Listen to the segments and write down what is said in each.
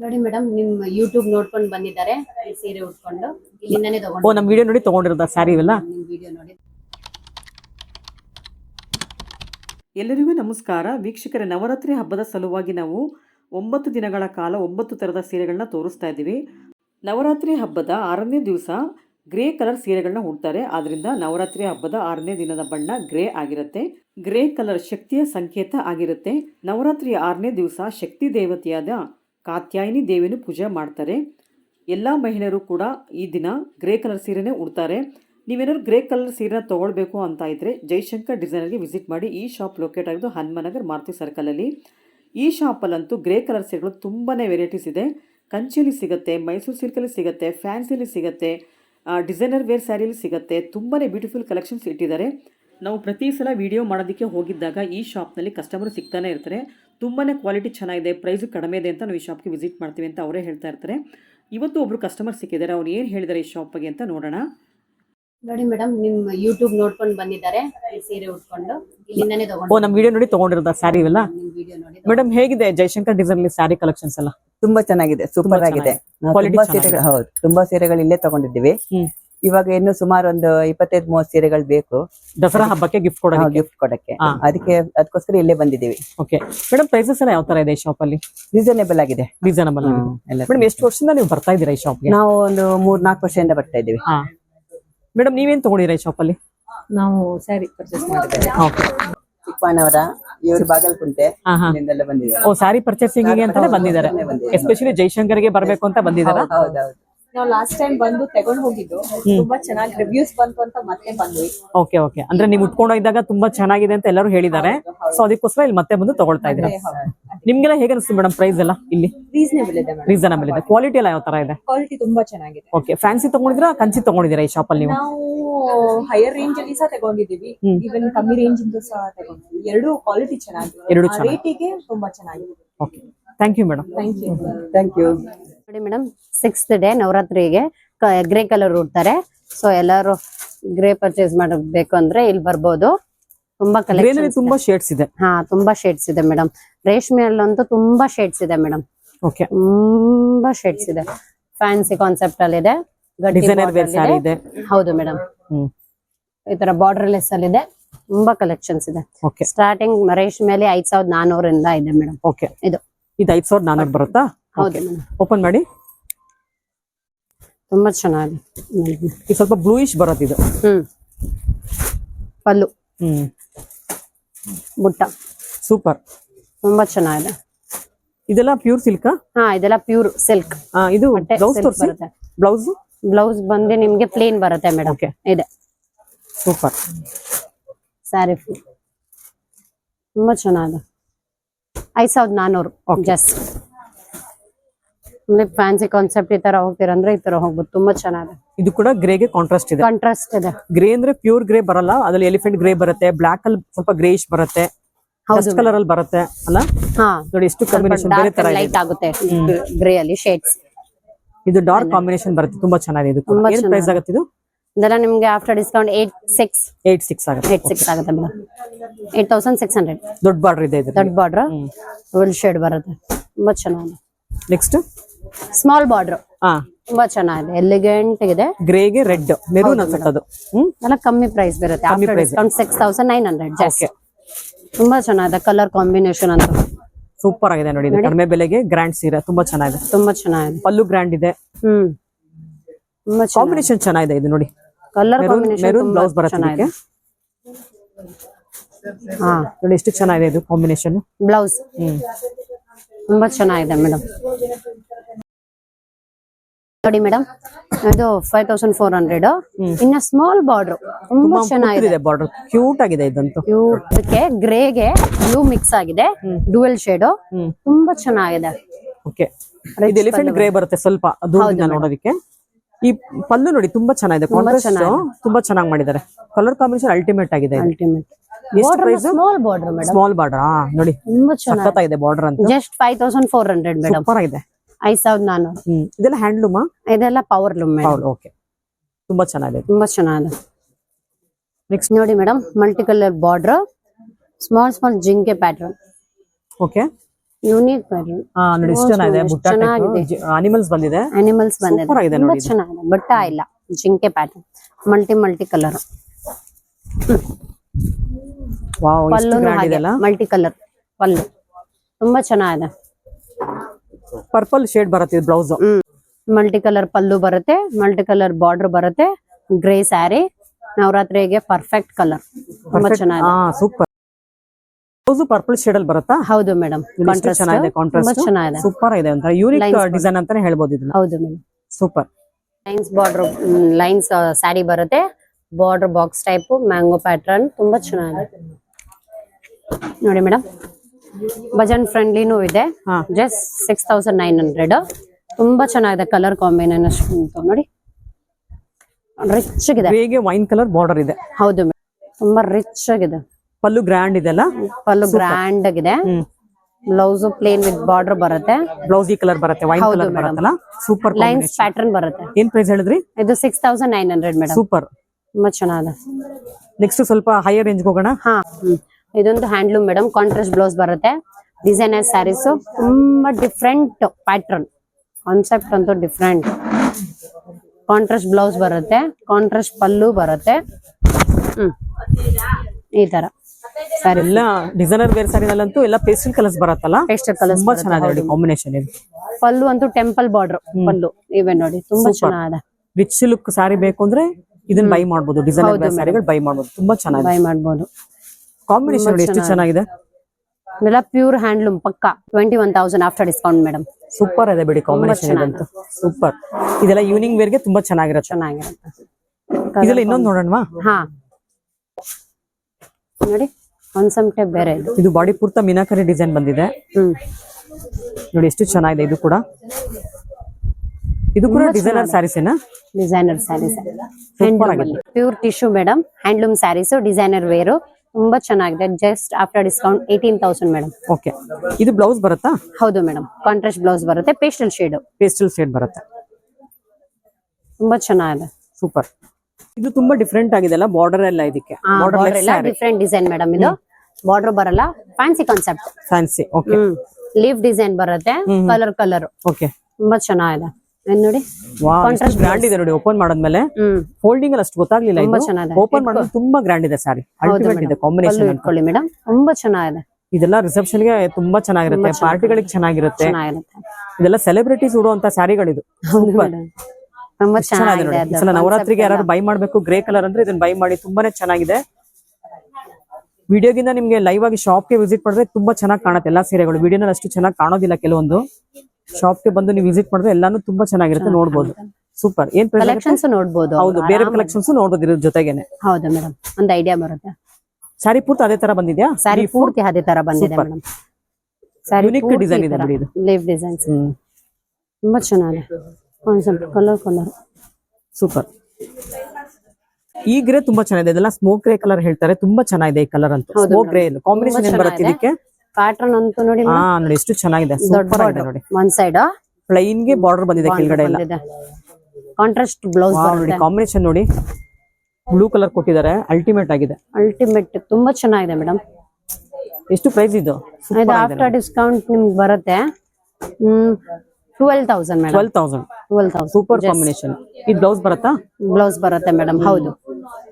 ನೋಡಿ ಮೇಡಮ್ ನಿಮ್ ಯೂಟ್ಯೂಬ್ ನೋಡ್ಕೊಂಡು ಬಂದಿದ್ದಾರೆ. ಈ ಸೀರೆ ಉಟ್ಕೊಂಡು ಇಲ್ಲಿಂದಾನೇ ಓ ತಗೊಂಡು ನಮ್ ವಿಡಿಯೋ ನೋಡಿ ತಗೊಂಡಿರೋದ ಸ್ಯಾರಿ ಇವೆಲ್ಲ? ನಿಮ್ ವಿಡಿಯೋ ನೋಡಿ. ಎಲ್ಲರಿಗೂ ನಮಸ್ಕಾರ. ವೀಕ್ಷಕರ ನವರಾತ್ರಿ ಹಬ್ಬದ ಸಲುವಾಗಿ ನಾವು ಒಂಬತ್ತು ದಿನಗಳ ಕಾಲ ಒಂಬತ್ತು ಥರದ ಸೀರೆಗಳನ್ನ ತೋರಿಸ್ತಾ ಇದ್ದೀವಿ. ನವರಾತ್ರಿ ಹಬ್ಬದ ಆರನೇ ದಿವಸ ಗ್ರೇ ಕಲರ್ ಸೀರೆಗಳನ್ನ ಉಡ್ತಾರೆ. ಆದ್ದರಿಂದ ನವರಾತ್ರಿ ಹಬ್ಬದ ಆರನೇ ದಿನದ ಬಣ್ಣ ಗ್ರೇ ಆಗಿರುತ್ತೆ. ಗ್ರೇ ಕಲರ್ ಶಕ್ತಿಯ ಸಂಕೇತ ಆಗಿರುತ್ತೆ. ನವರಾತ್ರಿಯ ಆರನೇ ದಿವಸ ಶಕ್ತಿ ದೇವತೆಯಾದ ಕಾತ್ಯಾಯಿನಿ ದೇವಿಯನ್ನು ಪೂಜೆ ಮಾಡ್ತಾರೆ. ಎಲ್ಲ ಮಹಿಳೆಯರು ಕೂಡ ಈ ದಿನ ಗ್ರೇ ಕಲರ್ ಸೀರೆನೇ ಉಡ್ತಾರೆ. ನೀವೇನಾದ್ರು ಗ್ರೇ ಕಲರ್ ಸೀರೆನ ತೊಗೊಳ್ಬೇಕು ಅಂತ ಇದ್ರೆ ಜೈಶಂಕರ್ ಡಿಸೈನರ್ಗೆ ವಿಸಿಟ್ ಮಾಡಿ ಈ ಶಾಪ್ ಲೊಕೇಟ್ ಆಗಿದ್ದು ಹನುಮನಗರ್ ಮಾರುತಿ ಸರ್ಕಲಲ್ಲಿ ಈ ಶಾಪಲ್ಲಂತೂ ಗ್ರೇ ಕಲರ್ ಸೀರೆಗಳು ತುಂಬಾ ವೆರೈಟೀಸ್ ಇದೆ. ಕಂಚಿಯಲ್ಲಿ ಸಿಗುತ್ತೆ, ಮೈಸೂರು ಸಿಲ್ಕಲ್ಲಿ ಸಿಗುತ್ತೆ, ಫ್ಯಾನ್ಸಿಯಲ್ಲಿ ಸಿಗುತ್ತೆ ಡಿಸೈನರ್ ವೇರ್ ಸ್ಯಾರಿಯಲ್ಲಿ ಸಿಗುತ್ತೆ. ತುಂಬಾ ಬ್ಯೂಟಿಫುಲ್ ಕಲೆಕ್ಷನ್ಸ್ ಇಟ್ಟಿದ್ದಾರೆ. ನಾವು ಪ್ರತಿ ಸಲ ವಿಡಿಯೋ ಮಾಡೋದಕ್ಕೆ ಹೋಗಿದ್ದಾಗ ಈ ಶಾಪ್ನಲ್ಲಿ ಕಸ್ಟಮರ್ ಸಿಗ್ತಾನೆ ಇರ್ತಾರೆ. ತುಂಬಾ ಕ್ವಾಲಿಟಿ ಚೆನ್ನಾಗಿದೆ ಪ್ರೈಸು ಕಡಿಮೆ ಇದೆ ಅಂತ ನಾವು ಈ ಶಾಪ್ಗೆ ವಿಸಿಟ್ ಮಾಡ್ತೀವಿ ಅಂತ ಅವರೇ ಹೇಳ್ತಾ ಇರ್ತಾರೆ. ಇವತ್ತು ಒಬ್ರು ಕಸ್ಟಮರ್ ಸಿಕ್ಕಿದ್ದಾರೆ ಅವ್ರು ಏನು ಹೇಳಿದ್ದಾರೆ ಈ ಶಾಪ್ ಬಗ್ಗೆ ಅಂತ ನೋಡೋಣ. ನೋಡಿ ಮೇಡಮ್ ನಿಮ್ಮ ಯೂಟ್ಯೂಬ್ ನೋಡ್ಕೊಂಡು ಬಂದಿದ್ದಾರೆ ಸೀರೆ ಉಟ್ಕೊಂಡು. ಇಲ್ಲಿಂದಾನೇ ಓ ತಗೊಂಡು ನಮ್ ವಿಡಿಯೋ ನೋಡಿ ತಗೊಂಡಿರೋದ ಸ್ಯಾರಿ ಇವೆಲ್ಲ? ನಿಮ್ ವಿಡಿಯೋ ನೋಡಿ ಮೇಡಮ್ ಹೇಗಿದೆ ಜೈಶಂಕರ್ ಡಿಸೈನ್ ಸ್ಯಾರಿ ಕಲೆಕ್ಷನ್ಸ್ ಎಲ್ಲ? ತುಂಬಾ ಚೆನ್ನಾಗಿದೆ ಸೂಪರ್ ಆಗಿದೆ ನಾವು ತುಂಬಾ ಚೆನ್ನಾಗಿದೆ. ಸೀರೆಗಳು ಹೌದು ತುಂಬಾ ಸೀರೆಗಳು ಇಲ್ಲೇ ತಗೊಂಡಿದ್ದೀವಿ. ಹ್ಮ್. ಇವಾಗ ಇನ್ನು ಸುಮಾರು ಒಂದು ಇಪ್ಪತ್ತೈದು ಮೂವತ್ತು ಸೀರೆಗಳು ಬೇಕು. ದಸರಾ ಹಬ್ಬಕ್ಕೆ ಗಿಫ್ಟ್ ಕೊಡೋಕೆ ಗಿಫ್ಟ್ ಕೊಡಕ್ಕೆ. ಅದಕ್ಕೆ ಅದಕ್ಕೋಸ್ಕರ ಇಲ್ಲೇ ಬಂದಿದ್ದೀವಿ. ಓಕೆ. ಮೇಡಮ್ ಪ್ರೈಸಸ್ ಎಲ್ಲ ಯಾವ ತರ ಇದೆ ಈ ಶಾಪ್ ಅಲ್ಲಿ? ರೀಸನೇಬಲ್ ಆಗಿದೆ. ರೀಸನೇಬಲ್ ಮೇಡಮ್ ಎಷ್ಟು ವರ್ಷದಿಂದ ನೀವು ಬರ್ತಾ ಇದ್ದೀರಾ ಈ ಶಾಪ್ ನಾವು ಒಂದು ಮೂರ್ ನಾಲ್ಕು ವರ್ಷದಿಂದ ಬರ್ತಾ ಇದ್ದೀವಿ. ಮೇಡಮ್ ನೀವೇನ್ ತಗೊಂಡಿರಾ ಈ ಶಾಪ್ ಅಲ್ಲಿ? ನಾವು ಸ್ಯಾರಿ ಪರ್ಚೇಸ್ ಮಾಡಿದ್ದೇವೆ. ಓಕೆ. ಚಿಕ್ಕಪ್ಪನವರ ಇವರು ಬಾಗಲಕುಂಟೆ ಬಂದಿದ್ದಾರೆ. ಓ ಸ್ಯಾರಿ ಪರ್ಚೇಸಿಂಗ್ ಅಂತಾನೆ ಬಂದಿದ್ದಾರೆ. ಎಸ್ಪೆಷಲಿ ಜೈಶಂಕರ್ಗೆ ಬರಬೇಕು ಅಂತ ಬಂದಿದ್ದಾರೆ? ಹೌದೌದು ನಾವು ಲಾಸ್ಟ್ ಟೈಮ್ ಬಂದು ತಗೊಂಡ್ ಹೋಗಿದ್ದು ತುಂಬಾ ಚೆನ್ನಾಗಿ ರಿವ್ಯೂಸ್ ಬಂತು ಅಂತ ಮತ್ತೆ ಬಂದ್ವಿ. ಓಕೆ ಓಕೆ ಅಂದ್ರೆ ನೀವು ಉಟ್ಕೊಂಡು ಹೋಗಿದ್ದಾಗ ತುಂಬಾ ಚೆನ್ನಾಗಿದೆ ಅಂತ ಎಲ್ಲರೂ ಹೇಳಿದ್ದಾರೆ. ಸೊ ಅದಕ್ಕೋಸ್ಕರ ಇಲ್ಲಿ ಮತ್ತೆ ಬಂದು ತಗೊಳ್ತಾ ಇದ್ದೀರಾ? ನಿಮ್ಗೆಲ್ಲ ಹೇಗೆ ಅನಿಸ್ತು ಮೇಡಮ್ ಪ್ರೈಸ್ ಎಲ್ಲ ಇಲ್ಲಿ? ರೀಸನೇಬಲ್ ಇದೆ ರೀಸನಬಲ್ ಇದೆ. ಕ್ವಾಲಿಟಿ ಎಲ್ಲ ಯಾವ ತರ ಇದೆ? ಕ್ವಾಲಿಟಿ ತುಂಬಾ ಚೆನ್ನಾಗಿದೆ. ಓಕೆ ಫ್ಯಾನ್ಸಿ ತಗೊಂಡಿದ್ರಾ ಕಂಚಿ ತಗೊಂಡಿದ್ದೀರಾ ಈ ಶಾಪ್ ಅಲ್ಲಿ ನೀವು? ನಾವು ಹೈಯರ್ ರೇಂಜ್ ಅಲ್ಲಿ ಸಹ ತಗೊಂಡಿದೀವಿ ಈವನ್ ಕಮ್ಮಿ ರೇಂಜ್ ಇಂದ ಸಹ ತಗೊಂಡಿದ್ವಿ ಎರಡು ಕ್ವಾಲಿಟಿ ಚೆನ್ನಾಗಿದೆ. ಎರಡು ರೇಟಿಗೆ ತುಂಬಾ ಚೆನ್ನಾಗಿದೆ. Okay thank you madam thank you thank you ನೋಡಿ ಮೇಡಮ್ ಸಿಕ್ಸ್ತ್ ಡೇ ನವರಾತ್ರಿಗೆ ಗ್ರೇ ಕಲರ್ ಉಡ್ತಾರೆ. ಸೊ ಎಲ್ಲರೂ ಗ್ರೇ ಪರ್ಚೇಸ್ ಮಾಡಬೇಕು ಅಂದ್ರೆ ಇಲ್ಲಿ ಬರ್ಬೋದು. ತುಂಬಾ ಕಲರ್ ಕಲೆಕ್ಷನ್ ತುಂಬಾ ಶೇಡ್ಸ್ ಇದೆ. ಹಾ ತುಂಬಾ ಶೇಡ್ಸ್ ಇದೆ ಮೇಡಮ್. ರೇಷ್ಮೆ ಅಲ್ಲಂತೂ ತುಂಬಾ ಶೇಡ್ಸ್ ಇದೆ ಮೇಡಮ್. ಓಕೆ ತುಂಬಾ ಶೇಡ್ಸ್ ಇದೆ. ಫ್ಯಾನ್ಸಿ ಕಾನ್ಸೆಪ್ಟ್ ಅಲ್ಲಿ ಇದೆ. ಹೌದು ಮೇಡಮ್. ಈ ತರ ಬಾರ್ಡರ್ ಲೆಸ್ ಅಲ್ಲಿ ಇದೆ. ತುಂಬಾ ಕಲೆಕ್ಷನ್ಸ್ ಇದೆ. ಓಕೆ ಸ್ಟಾರ್ಟಿಂಗ್ ರೇಷ್ಮೆಯಲ್ಲಿ ಐದ್ ಸಾವಿರದ ನಾನೂರಿಂದ ಇದೆ ಮೇಡಮ್. ಓಕೆ ಇದು. ಇದು ಐದ್ ಸಾವಿರದ ನಾನೂರು ಬರುತ್ತಾ? ಹೌದು ಓಪನ್ ಮಾಡಿ. ತುಂಬಾ ಚೆನ್ನಾಗಿದೆ ಈ ಇದು ಸ್ವಲ್ಪ ಬ್ಲೂಯಿಶ್ ಬರುತ್ತೆ ಇದು. ಹ್ಮ್. ಪಲ್ಲು. ಹ್ಮ್. ಬುಟ್ಟ ಸೂಪರ್. ತುಂಬಾ ಚೆನ್ನಾಗಿದೆ. ಇದೆಲ್ಲ ಪ್ಯೂರ್ ಸಿಲ್ಕ್? ಹಾ ಇದೆಲ್ಲ ಪ್ಯೂರ್ ಸಿಲ್ಕ್. ಇದು ಬ್ಲೌಸ್ ತೋರಿಸಿ. ಬ್ಲೌಸ್? ಬ್ಲೌಸ್ ಬಂದು ನಿಮ್ಗೆ ಪ್ಲೇನ್ ಬರುತ್ತೆ ಮೇಡಮ್. ಇದೆ. ಸೂಪರ್. ಸ್ಯಾರಿ ತುಂಬಾ ಚೆನ್ನಾಗಿದೆ. ಐದ್ ಸಾವಿರದ ನಾನೂರು Okay. ಜಸ್ಟ್ ಫ್ಯಾನ್ಸಿ ಕಾನ್ಸೆಪ್ಟ್ ಈ ತರ ಹೋಗ್ತೀರಂದ್ರೆ ಈ ತರ ಹೋಗ್ಬೋದು. ತುಂಬಾ ಚೆನ್ನಾಗಿದೆ. ಇದು ಕೂಡ ಗ್ರೇಗೆ ಕಾಂಟ್ರಾಸ್ಟ್ ಇದೆ. ಕಾಂಟ್ರಾಸ್ಟ್ ಇದೆ. ಗ್ರೇ ಅಂದ್ರೆ ಪ್ಯೂರ್ ಗ್ರೇ ಬರಲ್ಲ ಅದ್ರಲ್ಲಿ ಎಲಿಫೆಂಟ್ ಗ್ರೇ ಬರುತ್ತೆ ಬ್ಲಾಕ್ ಅಲ್ಲಿ ಸ್ವಲ್ಪ ಗ್ರೇಶ್ ಬರುತ್ತೆ ಹೌದು. ಕಲರ್ ಅಲ್ಲಿ ಬರುತ್ತೆ ಅಲ್ಲ? ಹಾ. ನೋಡಿ ಎಷ್ಟು ಕಾಂಬಿನೇಷನ್ ಬೇರೆ ತರ ಲೈಟ್ ಆಗುತ್ತೆ ಗ್ರೇ ಅಲ್ಲಿ ಶೇಡ್ಸ್ ಇದು ಡಾರ್ಕ್ ಕಾಂಬಿನೇಷನ್ ಬರುತ್ತೆ ತುಂಬಾ ಚೆನ್ನಾಗಿದೆ ಇದು ತುಂಬಾ ಏನ್ ಪ್ರೈಸ್ ಆಗುತ್ತೆ ಇದು? ಇದೆಲ್ಲ ನಿಮ್ಗೆ after discount eight six eight six ಆಗುತ್ತೆ. ಏಟ್ ಸಿಕ್ಸ್ ಆಗುತ್ತೆ madam. Eight thousand six hundred ದೊಡ್ಡ ಬಾರ್ಡರ್ ಇದೆ ಇದು ದೊಡ್ಡ ಬಾರ್ಡ್ರ್ ಫುಲ್ ಶೇಡ್ ಬರುತ್ತೆ. ತುಂಬಾ ಚೆನ್ನಾಗಿದೆ. ನೆಕ್ಸ್ಟ್ ಸ್ಮಾಲ್ ಬಾರ್ಡರ್ ತುಂಬಾ ಚೆನ್ನಾಗಿದೆ. ಎಲಿಗೆಂಟ್ ಇದೆ ಗ್ರೇಗೆ ರೆಡ್ ಮೆರೂನ್ ಅನ್ಸುತ್ತದು ಹ್ಮ್? ಎಲ್ಲ ಕಮ್ಮಿ ಪ್ರೈಸ್ ಬರುತ್ತೆ. Discount six thousand nine hundred just ತುಂಬಾ ಚೆನ್ನಾಗಿದೆ. ಕಲರ್ ಕಾಂಬಿನೇಷನ್ ಅಂತ. ಸೂಪರ್ ಆಗಿದೆ ನೋಡಿ ಕಡಿಮೆ ಬೆಲೆಗೆ ಗ್ರ್ಯಾಂಡ್ ಸೀರೆ ತುಂಬಾ ಚೆನ್ನಾಗಿದೆ. ತುಂಬಾ ಚೆನ್ನಾಗಿದೆ. ಪಲ್ಲು ಗ್ರ್ಯಾಂಡ್ ಇದೆ. ಹ್ಮ್. ತುಂಬಾ ಕಾಂಬಿನೇಷನ್ ಚೆನ್ನಾಗಿದೆ ಇದು ನೋಡಿ. ಕಲರ್ ಕಾಂಬಿನೇಷನ್ ಮೆರೂನ್ ಬ್ಲೌಸ್ ಬರುತ್ತೆ ಚೆನ್ನಾಗಿದೆ. ಹಾ. ನೋಡಿ ಎಷ್ಟು ಚೆನ್ನಾಗಿದೆ ಇದು ಕಾಂಬಿನೇಷನ್ ಬ್ಲೌಸ್ ತುಂಬಾ ಚೆನ್ನಾಗಿದೆ ಮೇಡಮ್. ನೋಡಿ ಮೇಡಮ್ ಇದು ಫೈವ್ ತೌಸಂಡ್ ಫೋರ್ ಹಂಡ್ರೆಡ್ ಇನ್ನ ಸ್ಮಾಲ್ ಬಾರ್ಡರ್ ತುಂಬಾ ಚೆನ್ನಾಗಿದೆ. ಬಾರ್ಡರ್ ಕ್ಯೂಟ್ ಆಗಿದೆ ಇದಂತೂ. ಇದಕ್ಕೆ ಗ್ರೇಗೆ ಬ್ಲೂ ಮಿಕ್ಸ್ ಆಗಿದೆ. ಡುವೆಲ್ ಶೇಡ್ ತುಂಬಾ ಚೆನ್ನಾಗಿದೆ. ಓಕೆ ಇದು ಎಲಿಫೆಂಟ್ ಗ್ರೇ ಬರುತ್ತೆ ಸ್ವಲ್ಪ ದೂರದಿಂದ ನೋಡೋದಕ್ಕೆ. ಈ ಪಲ್ಲು ನೋಡಿ ತುಂಬಾ ಚೆನ್ನಾಗಿದೆ. ಕಾಂಟ್ರಾಸ್ಟ್ ತುಂಬಾ ಚೆನ್ನಾಗಿ ಮಾಡಿದ್ದಾರೆ. ಕಲರ್ ಕಾಂಬಿನೇಷನ್ ಅಲ್ಟಿಮೇಟ್ ಆಗಿದೆ ultimate small border small border ನೋಡಿ. ತುಂಬಾ ಚೆನ್ನಾಗಿದೆ. ಬಾರ್ಡರ್ ಅಂತ. Just five thousand four hundred madam. Super ಆಗಿದೆ. ಐದ್ ಸಾವಿರದ ನಾನೂರು. ಹ್ಮ್. ಇದೆಲ್ಲ ಹ್ಯಾಂಡ್ಲೂಮಾ? ಇದೆಲ್ಲ ಪವರ್ ಲೂಮ್ ಮೇಡಮ್. ಓಕೆ ತುಂಬಾ ಚೆನ್ನಾಗಿದೆ. ತುಂಬಾ ಚೆನ್ನಾಗಿದೆ. ನೆಕ್ಸ್ಟ್ ನೋಡಿ madam multi colour border small small ಜಿಂಕೆ ಪ್ಯಾಟರ್ನ್ ಓಕೆ ಯೂನಿಕ್ ಪ್ಯಾಟರ್ನ್ ಆ ನೋಡಿ ಎಷ್ಟು ಚೆನ್ನಾಗಿದೆ. ಬುಟ್ಟ ಚೆನ್ನಾಗಿದೆ. ಅನಿಮಲ್ಸ್ ಬಂದಿದೆ. ಅನಿಮಲ್ಸ್ ಬಂದಿದೆ. ಸೂಪರ್ ಆಗಿದೆ ನೋಡಿ. ಚೆನ್ನಾಗಿದೆ. ಬಟ್ಟ ಇಲ್ಲ. ಜಿಂಕೆ pattern multi multi colour wow ಇದೆ ಅಲ್ಲ ಮಲ್ಟಿ ಕಲರ್ ಪಲ್ಲು. ತುಂಬಾ ಚೆನ್ನಾಗಿದೆ. ಪರ್ಪಲ್ ಶೇಡ್ ಬರುತ್ತೆ ಇದು ಬ್ಲೌಸ್. ಮಲ್ಟಿ ಕಲರ್ ಪಲ್ಲು ಬರುತ್ತೆ ಮಲ್ಟಿ ಕಲರ್ ಬಾರ್ಡರ್ ಬರುತ್ತೆ ಗ್ರೇ ಸ್ಯಾರಿ ನವರಾತ್ರಿಗೆ ಪರ್ಫೆಕ್ಟ್ ಕಲರ್ ತುಂಬಾ ಚೆನ್ನಾಗಿದೆ. ಹಾ ಸೂಪರ್ ಬ್ಲೌಸ್ ಪರ್ಪಲ್ ಶೇಡ್ ಅಲ್ಲಿ ಬರುತ್ತಾ? ಹೌದು ಮೇಡಮ್. ಚೆನ್ನಾಗಿದೆ ತುಂಬಾ ಕಾಂಟ್ರಾಸ್ಟ್ ಚೆನ್ನಾಗಿದೆ. ಸೂಪರ್ ಇದೆ ಅಂತ ಯೂನಿಕ್ ಡಿಸೈನ್ ಅಂತಾನೆ ಹೇಳ್ಬೋದು ಇದನ್ನ. ಹೌದು madam. Super lines border lines sari ಬರುತ್ತೆ. Border box type mango pattern ತುಂಬಾ ಚೆನ್ನಾಗಿದೆ. ನೋಡಿ ಮೇಡಮ್. ಬಜನ್ ಫ್ರೆಂಡ್ಲಿನೂ ಇದೆ. ಹಾ. Just six thousand nine hundred ತುಂಬಾ ಚೆನ್ನಾಗಿದೆ ಕಲರ್ ಕಾಂಬಿನೇಷನ್ ನೋಡಿ. ರಿಚ್ ಆಗಿದೆ ಹೇಗೆ ವೈನ್ ಕಲರ್ ಬಾರ್ಡರ್ ಇದೆ. ಹೌದು ತುಂಬಾ ರಿಚ್ ಆಗಿದೆ ಪಲ್ಲು ಗ್ರ್ಯಾಂಡ್ ಇದೆ ಅಲ್ಲ? ಪಲ್ಲು ಗ್ರ್ಯಾಂಡ್ ಆಗಿದೆ. ಬ್ಲೌಸ್ ಪ್ಲೇನ್ ವಿತ್ ಬಾರ್ಡರ್ ಬರುತ್ತೆ. ಬ್ಲೌಸ್ ಈ ಕಲರ್ ಬರುತ್ತೆ ವೈನ್ ಕಲರ್. ಬರುತ್ತಲ್ಲ? ಸೂಪರ್ ಲೈನ್ಸ್ ಪ್ಯಾಟರ್ನ್ ಬರುತ್ತೆ. ಏನ್ ಪ್ರೈಸ್ ಹೇಳಿದ್ರಿ? ಇದು six thousand nine hundred madam super ತುಂಬಾ ಚೆನ್ನಾಗಿದೆ. ನೆಕ್ಸ್ಟ್ ಸ್ವಲ್ಪ ಹೈಯರ್ ರೇಂಜ್ ಹೋಗೋಣ. ಹಾ. ಇದೊಂದು ಹ್ಯಾಂಡ್ಲೂಮ್ ಮೇಡಮ್ ಕಾಂಟ್ರಾಸ್ಟ್ ಬ್ಲೌಸ್ ಬರುತ್ತೆ. ಡಿಸೈನರ್ ಸ್ಯಾರೀಸ್ ತುಂಬಾ ಡಿಫ್ರೆಂಟ್ ಪ್ಯಾಟರ್ನ್ ಕಾನ್ಸೆಪ್ಟ್ ಅಂತೂ ಡಿಫ್ರೆಂಟ್ ಕಾಂಟ್ರಾಸ್ಟ್ ಬ್ಲೌಸ್ ಬರುತ್ತೆ ಕಾಂಟ್ರಾಸ್ಟ್ ಪಲ್ಲು ಬರುತ್ತೆ. ಹ್ಮ್. ಈ ತರ. ಸ್ಯಾರಿ ಎಲ್ಲ ಡಿಸೈನರ್ ವೇರ್ ಸ್ಯಾರಿನಲ್ಲಂತೂ ಎಲ್ಲ ಪೇಸ್ಟಲ್ ಕಲರ್ಸ್ ಬರುತ್ತಲ್ಲ? ಪೇಸ್ಟಲ್ ಕಲರ್ಸ್ ತುಂಬಾ ಚೆನ್ನಾಗಿದೆ ಕಾಂಬಿನೇಷನ್ ಇದು. ಪಲ್ಲು ಅಂತೂ ಟೆಂಪಲ್ ಬಾರ್ಡರ್ ಪಲ್ಲು. ಇವೆ ನೋಡಿ ತುಂಬಾ ಚೆನ್ನಾಗಿದೆ. ರಿಚ್ ಲುಕ್ ಸಾರಿ ಬೇಕು ಅಂದ್ರೆ ಇದನ್ನ ಬೈ ಮಾಡಬಹುದು ಡಿಸೈನರ್ ಸ್ಯಾರಿಗಳು ಬೈ ಮಾಡಬಹುದು ತುಂಬಾ ಚೆನ್ನಾಗಿ ಬೈ ಮಾಡ್ಬೋದು. ಕಾಂಬಿನೇಷನ್ ನೋಡಿ ಎಷ್ಟು ಚೆನ್ನಾಗಿದೆ. ಇದೆಲ್ಲ ಪ್ಯೂರ್ ಹ್ಯಾಂಡ್ಲೂಮ್ ಪಕ್ಕ. Twenty one thousand after discount madam super ಇದೆ ಬಿಡಿ ಕಾಂಬಿನೇಷನ್ ಇದಂತೂ. ಸೂಪರ್ ಇದೆಲ್ಲ ಈವ್ನಿಂಗ್ ವೇರ್ಗೆ ತುಂಬಾ ಚೆನ್ನಾಗಿರೋ ಚೆನ್ನಾಗಿರುತ್ತೆ. ಇದೆಲ್ಲ ಇನ್ನೊಂದು ನೋಡೋಣವಾ? ಹಾ. ನೋಡಿ ಕಾನ್ಸೆಪ್ಟೇ ಬೇರೆ ಇದು. ಇದು ಬಾಡಿ ಪೂರ್ತ ಮೀನಾಕರಿ ಡಿಸೈನ್ ಬಂದಿದೆ. ನೋಡಿ ಎಷ್ಟು ಚೆನ್ನಾಗಿದೆ ಇದು ಕೂಡ. ಇದು ಕೂಡ designer sarees designer sarees pure tissue madam handloom sarees designer wear ತುಂಬಾ ಚೆನ್ನಾಗಿದೆ. Just after discount eighteen thousand madam okay ಇದು ಬ್ಲೌಸ್ ಬರುತ್ತಾ? ಹೌದು ಮೇಡಮ್ ಕಾಂಟ್ರಾಸ್ಟ್ ಬ್ಲೌಸ್ ಬರುತ್ತೆ. ಪೇಸ್ಟಲ್ ಶೇಡ್ ಪೇಸ್ಟಲ್ ಶೇಡ್ ಬರುತ್ತೆ. ತುಂಬಾ ಚೆನ್ನಾಗಿದೆ. ಸೂಪರ್ ಇದು ತುಂಬಾ ಡಿಫ್ರೆಂಟ್ ಆಗಿದೆ ಅಲ್ಲ? ಬಾರ್ಡರ್ ಎಲ್ಲ ಇದಕ್ಕೆ. ಬಾರ್ಡರ್ ಎಲ್ಲ ಡಿಫ್ರೆಂಟ್ ಡಿಸೈನ್ ಮೇಡಮ್ ಇದು. ಬಾರ್ಡರ್ ಬರಲ್ಲ. Fancy concept fancy okay leaf design ಬರುತ್ತೆ. ಕಲರ್ ಕಲರ್ ಓಕೆ ತುಂಬಾ ಚೆನ್ನಾಗಿದೆ. ನೋಡಿ? ಗ್ರ್ಯಾಂಡ್ ಇದೆ ನೋಡಿ ಓಪನ್ ಮಾಡಿದ್ಮೇಲೆ. ಫೋಲ್ಡಿಂಗ್ ಅಲ್ಲಿ ಅಷ್ಟು ಗೊತ್ತಾಗ್ಲಿಲ್ಲ ತುಂಬಾ ಚೆನ್ನಾಗಿದೆ. ಓಪನ್ ಮಾಡಿದ್ರೆ ತುಂಬಾ ಗ್ರ್ಯಾಂಡ್ ಇದೆ ಸಾರಿ ಅಲ್ಟಿಮೇಟ್ ಇದೆ ಕಾಂಬಿನೇಷನ್ ಇಟ್ಕೊಳ್ಳಿ ಮೇಡಮ್ ತುಂಬಾ ಚೆನ್ನಾಗಿದೆ. ಇದೆಲ್ಲ ರಿಸೆಪ್ಷನ್ಗೆ ತುಂಬಾ ಚೆನ್ನಾಗಿರುತ್ತೆ. ಪಾರ್ಟಿಗಳಿಗೆ ಚೆನ್ನಾಗಿರುತ್ತೆ. ಇದೆಲ್ಲ ಸೆಲೆಬ್ರಿಟೀಸ್ ಉಡುವಂತ ಸ್ಯಾರಿಗಳಿದು. ತುಂಬಾ ಚೆನ್ನಾಗಿದೆ ಸಲ ನವರಾತ್ರಿಗೆ ಯಾರು ಬೈ ಮಾಡ್ಬೇಕು ಗ್ರೇ ಕಲರ್ ಅಂದ್ರೆ ಇದನ್ನ ಬೈ ಮಾಡಿ ತುಂಬಾನೇ ಚೆನ್ನಾಗಿದೆ. ವಿಡಿಯೋಗಿಂತ ನಿಮ್ಗೆ ಲೈವ್ ಆಗಿ ಶಾಪ್ಗೆ ವಿಸಿಟ್ ಮಾಡಿದ್ರೆ ತುಂಬಾ ಚೆನ್ನಾಗಿ ಕಾಣುತ್ತೆ. ಎಲ್ಲಾ ಸೀರೆಗಳು. ವಿಡಿಯೋನಲ್ಲಿ ಅಷ್ಟು ಚೆನ್ನಾಗಿ ಕಾಣೋದಿಲ್ಲ ಕೆಲವೊಂದು. ಶಾಪ್ಗೆ ಬಂದು ನೀವು ವಿಸಿಟ್ ಮಾಡಿದ್ರೆ ಎಲ್ಲಾನು ತುಂಬಾ ಚೆನ್ನಾಗಿರುತ್ತೆ ನೋಡ್ಬೋದು. ಸೂಪರ್. ಏನ್? ಕಲೆಕ್ಷನ್ಸ್ ನೋಡಬಹುದು ಹೌದು ಬೇರೆ ಕಲೆಕ್ಷನ್ಸ್ ನೋಡಬಹುದು ಇದ್ರ ಜೊತೆಗೇನೆ. ಹೌದು ಮೇಡಮ್ ಒಂದು ಐಡಿಯಾ ಬರುತ್ತೆ. ಸ್ಯಾರಿ ಪೂರ್ತಿ ಅದೇ ತರ ಬಂದಿದ್ಯಾ? ಸ್ಯಾರಿ ಪೂರ್ತಿ ಅದೇ ತರ ಬಂದಿದೆ. ಮೇಡಮ್ ಸ್ಯಾರಿ ಯುನಿಕ್ ಡಿಸೈನ್ ಇದೆ ಬಿಡಿ ಇದು. ಲೀವ್ ಡಿಸೈನ್ಸ್ ತುಂಬಾ ಚೆನ್ನಾಗಿದೆ. Concept colour colour super. ಈ ಗ್ರೇ ತುಂಬಾ ಚೆನ್ನಾಗಿದೆ. ಇದೆಲ್ಲ ಸ್ಮೋಕ್ ಗ್ರೇ ಕಲರ್ ಹೇಳ್ತಾರೆ. ತುಂಬಾ ಚೆನ್ನಾಗಿದೆ ಈ ಕಲರ್ ಅಂತ. ಸ್ಮೋಕ್ ಗ್ರೇ ಕಾಂಬಿನೇಷನ್ ಬರುತ್ತೆ ಇದಕ್ಕೆ ಪ್ಯಾಟರ್ನ್ ಅಂತೂ ನೋಡಿ ಹಾ ನೋಡಿ ಎಷ್ಟು ಚೆನ್ನಾಗಿದೆ. ಸೂಪರ್ ಆಗಿದೆ ನೋಡಿ. ಒಂದ್ ಸೈಡ್ ಪ್ಲೈನ್ಗೆ ಬಾರ್ಡರ್ ಬಂದಿದೆ ಕೆಳಗಡೆ ಎಲ್ಲ. ಕಾಂಟ್ರಾಸ್ಟ್ ಬ್ಲೌಸ್ ನೋಡಿ ಕಾಂಬಿನೇಷನ್ ನೋಡಿ. ಬ್ಲೂ ಕಲರ್ ಕೊಟ್ಟಿದ್ದಾರೆ. ಅಲ್ಟಿಮೇಟ್ ಆಗಿದೆ. ಅಲ್ಟಿಮೇಟ್ ತುಂಬಾ ಚೆನ್ನಾಗಿದೆ ಮೇಡಮ್ ಎಷ್ಟು ಪ್ರೈಸ್ ಇದು? ಇದು ಆಫ್ಟರ್ ಡಿಸ್ಕೌಂಟ್ ನಿಮ್ಗೆ ಬರುತ್ತೆ. Twelve thousand madam twelve thousand twelve thousand super combination ಈ ಬ್ಲೌಸ್ ಬರುತ್ತಾ? ಬ್ಲೌಸ್ ಬರುತ್ತೆ ಮೇಡಮ್ ಹೌದು.